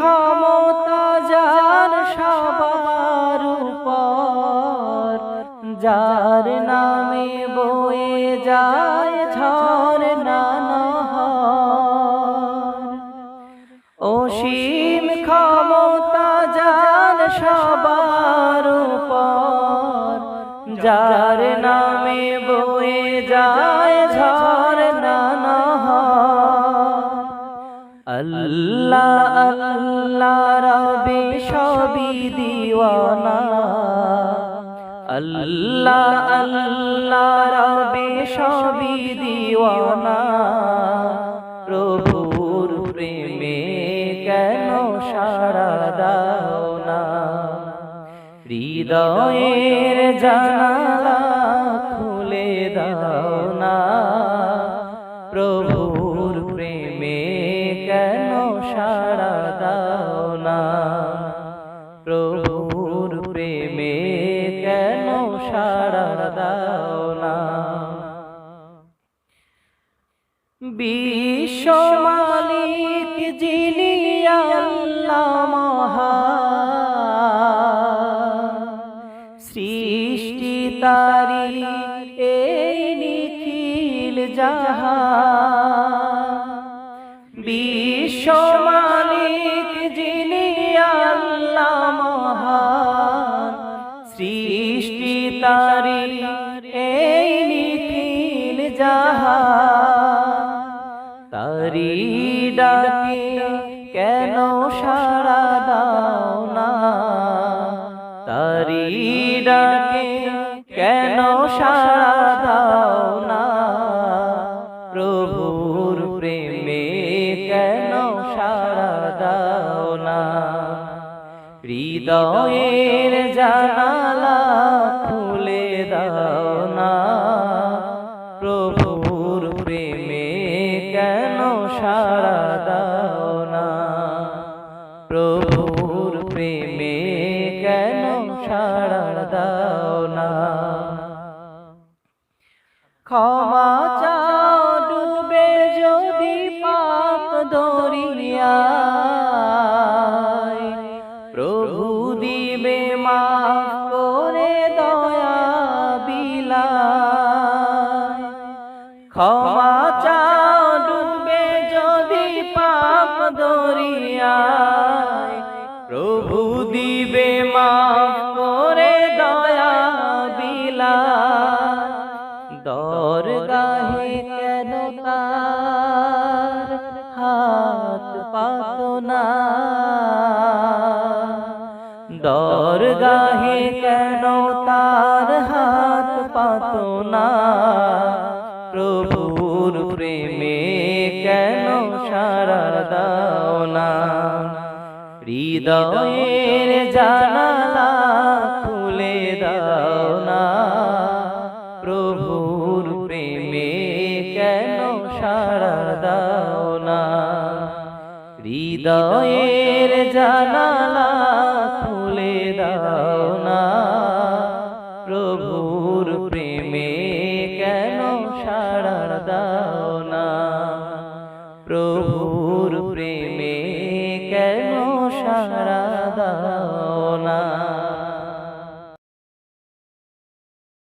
ক্ষমতা যার সবার উপর, যার নামে বয়ে যায় ঝড় অসীম ক্ষমতা যার সবার উপর, যার নামে বয়ে যায় ঝড় নানা আল্লাহ দিওয়ানা আল্লাহ আল্লাহ, রবে সবই দিওয়ানা। প্রভুর প্রেমে কেন সারা দাও না হৃদয়ের জানালা খুলে দাও না প্রভুর প্রেমে কেন সাড়া দাও না। বিশ্ব মালিক যিনি আল্লাহ মহান সৃষ্টি তারি এই নিখিল জাহান। বিশ্ব তারি ডাকে কেন সাড়া দাও না? তারি ডাকে কেন সাড়া দাও না? প্রভুর প্রেমে কেন সাড়া দাও না? হৃদয়ের জানালা দাও না প্রভুর প্রেমে কেন সাড়া দাও না ক্ষমা চাও ডুবে যদি পাপ দরিয়ায় প্রভু দিবে মাফ করে দয়া বিলায়। ক্ষমা প্রভু দিবে মাফ করে দয়া বিলায় দরগাহে কেন তার হাত পাত না? দরগাহে কেন তার হাত পাত না? প্রভুর প্রেমে কেন সারা দাও না? হৃদয়ের জানালা খুলে দাও না। প্রভুর প্রেমে কেন সারা দাও না? হৃদয়ের জানালা খুলে দাও না। প্রভুর প্রেমে কেন সারা দাও না? প্রভুর